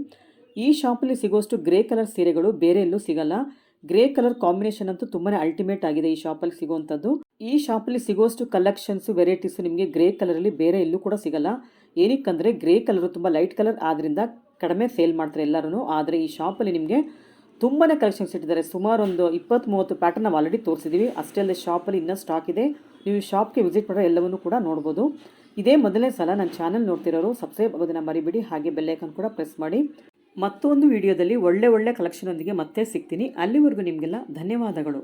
ಈ ಶಾಪಲ್ಲಿ ಸಿಗೋಷ್ಟು ಗ್ರೇ ಕಲರ್ ಸೀರೆಗಳು ಬೇರೆ ಎಲ್ಲೂ ಸಿಗಲ್ಲ. ಗ್ರೇ ಕಲರ್ ಕಾಂಬಿನೇಷನ್ ಅಂತೂ ತುಂಬಾನೇ ಅಲ್ಟಿಮೇಟ್ ಆಗಿದೆ ಈ ಶಾಪಲ್ಲಿ ಸಿಗುವಂಥದ್ದು. ಈ ಶಾಪಲ್ಲಿ ಸಿಗೋಷ್ಟು ಕಲೆಕ್ಷನ್ಸು ವೆರೈಟೀಸು ನಿಮಗೆ ಗ್ರೇ ಕಲರಲ್ಲಿ ಬೇರೆ ಎಲ್ಲೂ ಕೂಡ ಸಿಗಲ್ಲ. ಏನಕ್ಕಂದರೆ ಗ್ರೇ ಕಲರ್ ತುಂಬ ಲೈಟ್ ಕಲರ್ ಆದ್ದರಿಂದ ಕಡಿಮೆ ಸೇಲ್ ಮಾಡ್ತಾರೆ ಎಲ್ಲರೂ ಆದರೆ ಈ ಶಾಪಲ್ಲಿ ನಿಮಗೆ ತುಂಬಾ ಕಲೆಕ್ಷನ್ಸ್ ಇಟ್ಟಿದ್ದಾರೆ. ಸುಮಾರು ಒಂದು ಇಪ್ಪತ್ತ್ ಮೂವತ್ತು ಪ್ಯಾಟರ್ನ್ ನಾವು ಆಲ್ರೆಡಿ ತೋರಿಸಿದ್ದೀವಿ ಅಷ್ಟೇ ಅಲ್ಲದೆ ಶಾಪಲ್ಲಿ ಇನ್ನೂ ಸ್ಟಾಕ್ ಇದೆ. ನೀವು ಶಾಪ್ಗೆ ವಿಸಿಟ್ ಮಾಡಿದ್ರೆ ಎಲ್ಲವನ್ನೂ ಕೂಡ ನೋಡ್ಬೋದು. ಇದೇ ಮೊದಲನೇ ಸಲ ನನ್ನ ಚಾನಲ್ ನೋಡ್ತಿರೋರು ಸಬ್ಸ್ಕ್ರೈಬ್ ಆಗೋದನ್ನು ಮರಿಬೇಡಿ. ಹಾಗೆ ಬೆಲ್ಲೈಕನ್ ಕೂಡ ಪ್ರೆಸ್ ಮಾಡಿ. ಮತ್ತೊಂದು ವಿಡಿಯೋದಲ್ಲಿ ಒಳ್ಳೆ ಒಳ್ಳೆ ಕಲೆಕ್ಷನ್ ಒಂದಿಗೆ ಮತ್ತೆ ಸಿಗ್ತೀನಿ. ಅಲ್ಲಿವರೆಗೂ ನಿಮಗೆಲ್ಲ ಧನ್ಯವಾದಗಳು.